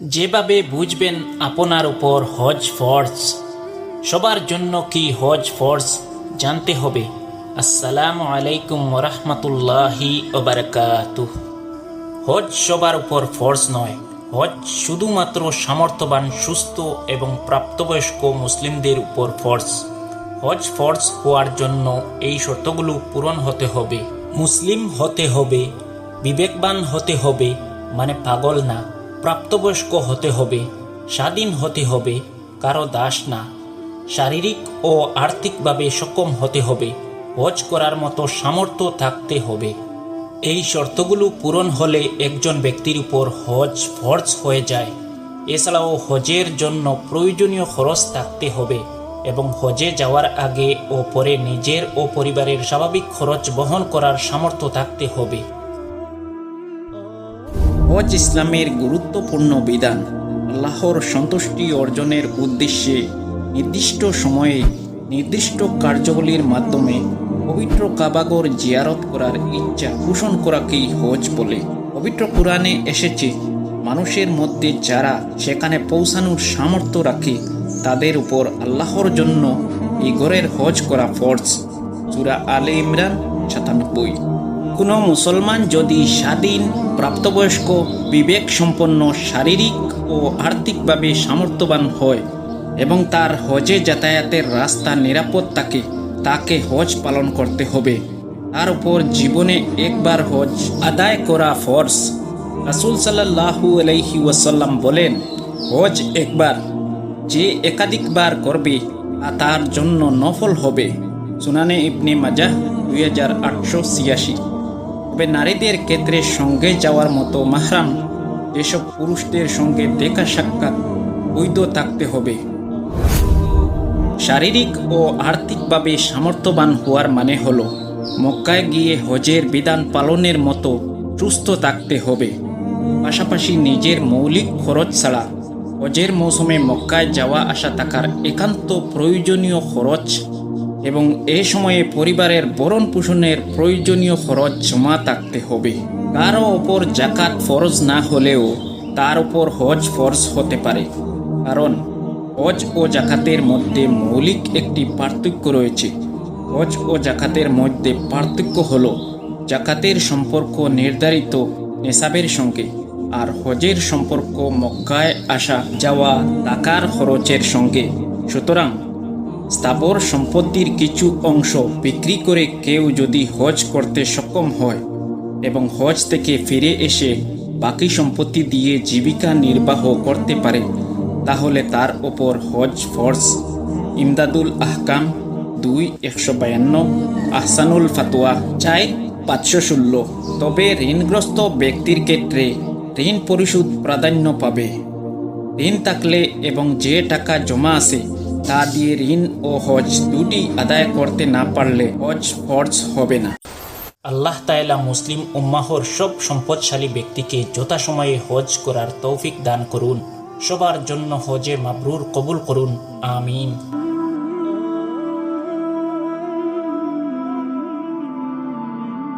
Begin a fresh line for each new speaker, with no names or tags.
যেভাবে বুঝবেন আপনার উপর হজ ফর্জ, সবার জন্য কি হজ ফর্জ জানতে হবে। আসসালামু আলাইকুম রহমতুল্লাহি ওবরকাতুহ। হজ সবার উপর ফর্জ নয়, হজ শুধুমাত্র সামর্থ্যবান, সুস্থ এবং প্রাপ্তবয়স্ক মুসলিমদের উপর ফর্জ। হজ ফর্জ হওয়ার জন্য এই শর্তগুলো পূরণ হতে হবে। মুসলিম হতে হবে, বিবেকবান হতে হবে মানে পাগল না। প্রাপ্তবয়স্ক হতে হবে, স্বাধীন হতে হবে, কারও দাস না। শারীরিক ও আর্থিকভাবে সক্ষম হতে হবে, হজ করার মতো সামর্থ্য থাকতে হবে। এই শর্তগুলো পূরণ হলে একজন ব্যক্তির উপর হজ ফর্জ হয়ে যায়। এছাড়াও হজের জন্য প্রয়োজনীয় খরচ থাকতে হবে এবং হজে যাওয়ার আগে ও পরে নিজের ও পরিবারের স্বাভাবিক খরচ বহন করার সামর্থ্য থাকতে হবে। হজ ইসলামের গুরুত্বপূর্ণ বিধান, আল্লাহর সন্তুষ্টি অর্জনের উদ্দেশ্যে নির্দিষ্ট সময়ে নির্দিষ্ট কার্যবলীর মাধ্যমে পবিত্র কাবাগর জিয়ারত করার ইচ্ছা পোষণ করাকেই হজ বলে। পবিত্র কোরআনে এসেছে, মানুষের মধ্যে যারা সেখানে পৌঁছানোর সামর্থ্য রাখে, তাদের উপর আল্লাহর জন্য এই ঘরের হজ করা ফর্জ। চূড়া আলে ইমরান সাতানব্বই। কোনো মুসলমান যদি স্বাধীন, প্রাপ্তবয়স্ক বিবেক সম্পন্ন শারীরিক ও আর্থিকভাবে সামর্থ্যবান হয় এবং তার হজে যাতায়াতের রাস্তা নিরাপদ থাকে, তাকে হজ পালন করতে হবে। তার উপর জীবনে একবার হজ আদায় করা ফর্জ। রাসুল সাল্লাহু আলাইহি ওয়াসাল্লাম বলেন, হজ একবার, যে একাধিকবার করবে তার জন্য নফল হবে। সুনানে ইবনে মাজাহ দুই হাজার আটশো ছিয়াশি। তবে নারীদের ক্ষেত্রে সঙ্গে যাওয়ার মতো মাহরাম যেসব পুরুষদের সঙ্গে দেখা সাক্ষাৎ বৈধ থাকতে হবে। শারীরিক ও আর্থিকভাবে সামর্থ্যবান হওয়ার মানে হলো, মক্কায় গিয়ে হজের বিধান পালনের মতো সুস্থ থাকতে হবে। পাশাপাশি নিজের মৌলিক খরচ ছাড়া হজের মৌসুমে মক্কায় যাওয়া আসা থাকার একান্ত প্রয়োজনীয় খরচ এবং এ সময়ে পরিবারের বরণ পোষণের প্রয়োজনীয় খরচ জমা থাকতে হবে। কারও ওপর জাকাত ফরজ না হলেও তার উপর হজ ফরজ হতে পারে। কারণ হজ ও জাকাতের মধ্যে মৌলিক একটি পার্থক্য রয়েছে। হজ ও জাকাতের মধ্যে পার্থক্য হল জাকাতের সম্পর্ক নির্ধারিত নেশাবের সঙ্গে আর হজের সম্পর্ক মক্কায় আসা যাওয়া টাকার খরচের সঙ্গে। সুতরাং স্থাবর সম্পত্তির কিছু অংশ বিক্রি করে কেউ যদি হজ করতে সক্ষম হয় এবং হজ থেকে ফিরে এসে বাকি সম্পত্তি দিয়ে জীবিকা নির্বাহ করতে পারে, তাহলে তার ওপর হজ ফর্জ। ইমদাদুল আহকাম দুই, একশো বায়ান্ন। আহসানুল ফাতোয়া চাই পাঁচশো ষোলো। তবে ঋণগ্রস্ত ব্যক্তির ক্ষেত্রে ঋণ পরিশোধ প্রাধান্য পাবে। ঋণ থাকলে এবং যে টাকা জমা আছে তা দিয়ে ঋণ ও হজ দুটি আদায় করতে না পারলে হজ ফর্জ হবে না। আল্লাহ তায়লা মুসলিম উম্মাহর সব সম্পদশালী ব্যক্তিকে যথাসময়ে হজ করার তৌফিক দান করুন। সবার জন্য হজে মাবরুর কবুল করুন। আমিন।